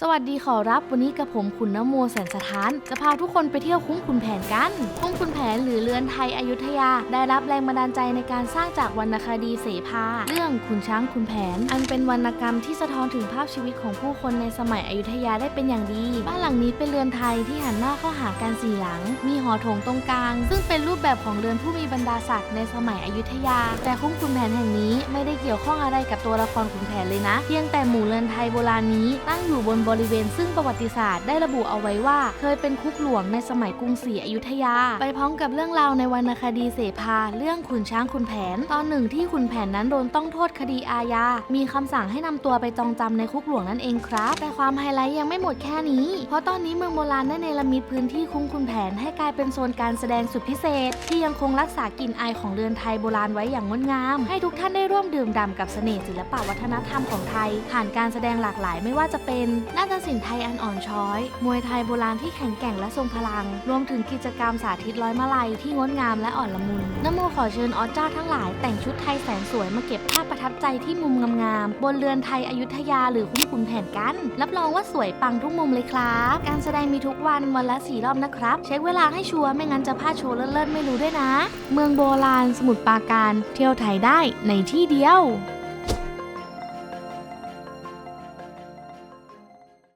สวัสดีขอรับวันนี้กับผมขุนนโมแสนสถาน จะพาทุกคนไปเที่ยวคุ้งขุนแผนกัน คุ้งขุนแผนหรือเรือนไทยอยุธยา ได้รับแรงบันดาลใจในการสร้างจากวรรณคดีเสภา เรื่องขุนช้างขุนแผน อันเป็นวรรณกรรมที่สะท้อนถึงภาพชีวิตของผู้คนในสมัยอยุธยาได้เป็นอย่างดี บ้านหลังนี้เป็นเรือนไทยที่หันหน้าเข้าหากันสี่หลัง มีหอโถงตรงกลาง ซึ่งเป็นรูปแบบของเรือนผู้มีบรรดาศักดิ์ในสมัยอยุธยา แต่คุ้งขุนแผนแห่งนี้ไม่ได้เกี่ยวข้องอะไรกับตัวละครขุนแผนเลยนะ เพียงแต่หมู่เรือนไทยโบราณนี้ตั้งอยู่บนบริเวณซึ่งประวัติศาสตร์ได้ระบุเอาไว้ว่า เคยเป็นคุกหลวงในสมัยกรุงศรีอยุธยา ไปพร้อมกับเรื่องราวในวรรณคดีเสภา เรื่องขุนช้างขุนแผน ตอนหนึ่งที่ขุนแผนนั้นโดนต้องโทษคดีอาญา มีคำสั่งให้นำตัวไปจองจำในคุกหลวงนั่นเองครับ แต่ความไฮไลท์ยังไม่หมดแค่นี้ เพราะตอนนี้เมืองโบราณได้เนรมิตพื้นที่คุ้งขุนแผนให้กลายเป็นโซนการแสดงสุดพิเศษ ที่ยังคงรักษากลิ่นอายของเรือนไทยโบราณไว้อย่างงดงาม ให้ทุกท่านได้ร่วมดื่มด่ำกับเสน่ห์ศิลปะวัฒนธรรมของไทย ผ่านการแสดงหลากหลายไม่ว่าจะเป็นนาฏศิลป์ไทยอันอ่อนช้อย มวยไทยโบราณที่แข็งแกร่งและทรงพลัง รวมถึงกิจกรรมสาธิตร้อยมาลัยที่งดงามและอ่อนละมุนนโมขอเชิญออเจ้าทั้งหลายแต่งชุดไทยแสนสวยมาเก็บภาพประทับใจที่มุมงามๆบนเรือนไทยอยุธยาหรือคุ้มขุนแผนกัน รับรองว่าสวยปังทุกมุมเลยครับ การแสดงมีทุกวันวันละสี่รอบนะครับ เช็คเวลาให้ชัวร์ไม่งั้นจะพลาดโชว์เลิศๆไม่รู้ด้วยนะ เมืองโบราณสมุทรปราการ เที่ยวไทยได้ในที่เดียว